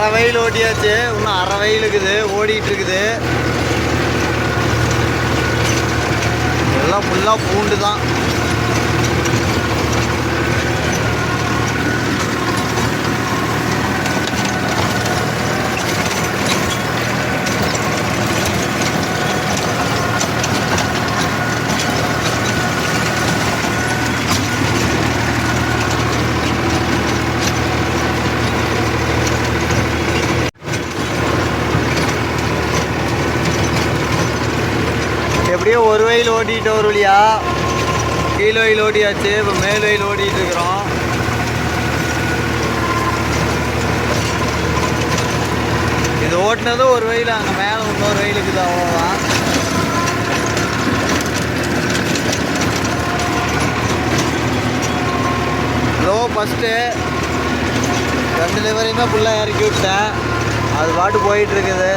அரை வயல் ஓட்டியாச்சு. இன்னும் அரை வயல் இருக்குது. ஓடிட்டு இருக்குது எல்லாம் ஃபுல்லாக பூண்டு தான் அப்படியே ஒரு வயல் ஓட்டிகிட்டு ஒரு வழியா கீழ் வயல் ஓட்டியாச்சு. இப்போ மேல் வயல் ஓட்டிட்டு இருக்கிறோம் இது ஓட்டினதும் ஒரு வயல் அங்கே மேலே இன்னொரு வயலுக்கு தான் அவ்வளோதான் லோ ஃபஸ்ட்டு ரெண்டு லிவரையுமே ஃபுல்லாக இறக்கி விட்டேன் அது பாட்டு போயிட்டுருக்குது.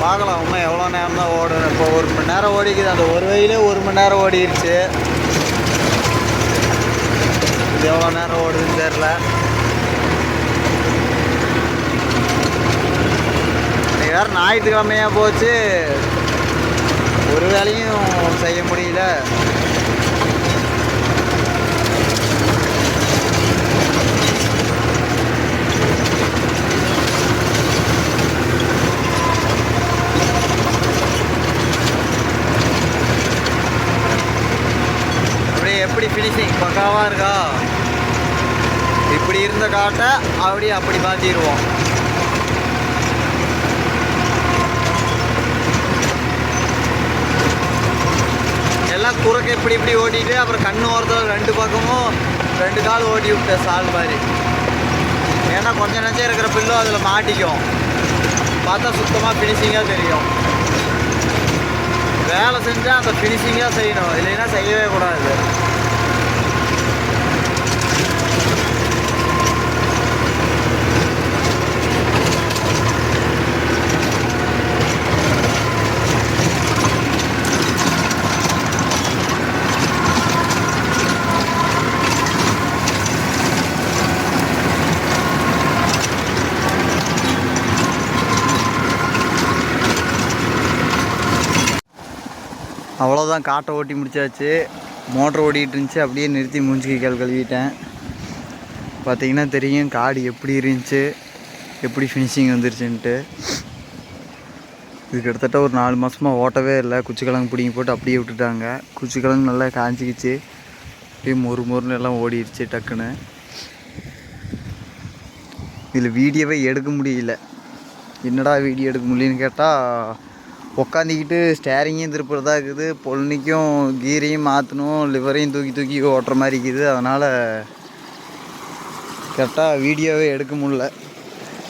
பார்க்கலாம் இன்னும் எவ்வளோ நேரம் தான் ஓடும் இப்போ ஒரு மணி நேரம் ஓடிக்குது. அந்த ஒரு வயலே ஒரு மணி நேரம் ஓடிடுச்சு இது எவ்வளோ நேரம் ஓடுதுன்னு தெரில வேறு ஞாயிற்றுக்கிழமையாக போச்சு. ஒரு வேலையும் செய்ய முடியல அப்படியே எப்படி ஃபினிஷிங் பக்காவாக இருக்கா? இப்படி இருந்த காட்டை அப்படியே அப்படி மாற்றிடுவோம் எல்லாம் குறுக்க இப்படி இப்படி ஓட்டிட்டு அப்புறம் கண்ணு ஓரத்தில் ரெண்டு பக்கமும் ரெண்டு கால் ஓட்டி விட்டேன் சால் மாதிரி. ஏன்னா கொஞ்சம் நஞ்சம் இருக்கிற பில்லும் அதில் மாட்டிக்கும். பார்த்தா சுத்தமாக ஃபினிஷிங்காக தெரியும். வேலை செஞ்சால் அந்த ஃபினிஷிங்காக செய்யணும். இல்லைன்னா செய்யவே கூடாது. அவ்வளோதான் காட்டை ஓட்டி முடிச்சாச்சு. மோட்டர் ஓடிக்கிட்டு இருந்துச்சு அப்படியே நிறுத்தி மூஞ்சிக்கு கால் கழுவிட்டேன். பார்த்தீங்கன்னா தெரியும் காடு எப்படி இருந்துச்சு எப்படி ஃபினிஷிங் வந்துருச்சுன்ட்டு. இது கிட்டத்தட்ட ஒரு நாலு மாதமாக ஓட்டவே இல்லை. குச்சிக்கிழங்கு பிடிங்கி போட்டு அப்படியே விட்டுட்டாங்க. குச்சிக்கிழங்கு நல்லா காஞ்சிக்கிச்சு. அப்படியே மொறு மொறுன்னு எல்லாம் ஓடிடுச்சு டக்குன்னு. இதில் வீடியோவே எடுக்க முடியல. என்னடா வீடியோ எடுக்க முடியலன்னு கேட்டால் உக்காந்துக்கிட்டு ஸ்டேரிங்கையும் திருப்புறதா இருக்குது. பொல்னிக்கும் கீரையும் மாற்றணும் லிவரையும் தூக்கி தூக்கி ஓட்டுற மாதிரி இருக்குது. அதனால் கரெக்டாக வீடியோவே எடுக்க முடியல.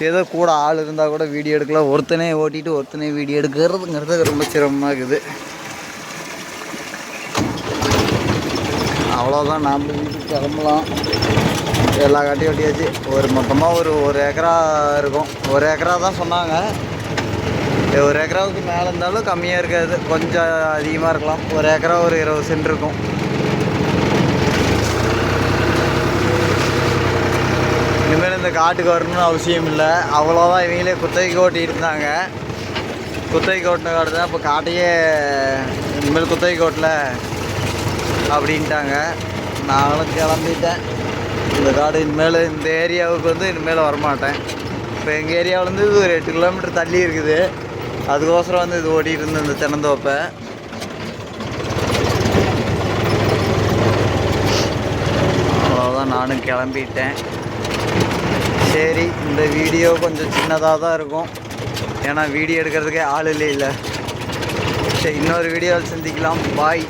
ஏதோ கூட ஆள் இருந்தால் கூட வீடியோ எடுக்கலாம். ஒருத்தனே ஓட்டிட்டு ஒருத்தனே வீடியோ எடுக்கிறதுங்கிறது ரொம்ப சிரமமாக இருக்குது. அவ்வளோதான் நாம் வீட்டுக்கு கிளம்பலாம். எல்லா காட்டையும் ஒட்டியாச்சு. ஒரு மொத்தமாக ஒரு ஒரு ஏக்கரா இருக்கும். ஒரு ஏக்கரா தான் சொன்னாங்க. ஒரு ஏக்கராவுக்கு மேலே இருந்தாலும் கம்மியாக இருக்காது. கொஞ்சம் அதிகமாக இருக்கலாம். ஒரு ஏக்கரா ஒரு இருபது சென்ட் இருக்கும். இனிமேல் இந்த காட்டுக்கு வரணும்னு அவசியம் இல்லை. அவ்வளோதான். இவங்களே குத்தகைக்கு ஓட்டிகிட்டு இருந்தாங்க. குத்தகைக்கு ஓட்டின காடு தான். இப்போ காட்டையே இனிமேல் குத்தகைக்கு ஓட்டல அப்படின்ட்டாங்க. நானும் கிளம்பிட்டேன். இந்த காடு இனிமேல் இந்த ஏரியாவுக்கு வந்து இனிமேல் வரமாட்டேன். இப்போ எங்கள் ஏரியாவிலேருந்து ஒரு எட்டு கிலோமீட்டர் தள்ளி இருக்குது. அதுக்கோசரம் வந்து இது ஓடிட்டு இருந்த இந்த தென்னந்தோப்பை. அவ்வளோதான் நானும் கிளம்பிட்டேன். சரி இந்த வீடியோ கொஞ்சம் சின்னதாக தான் இருக்கும். ஏன்னா வீடியோ எடுக்கிறதுக்கே ஆள் இல்லை இல்லை சரி இன்னொரு வீடியோவில் சந்திக்கலாம். பாய்.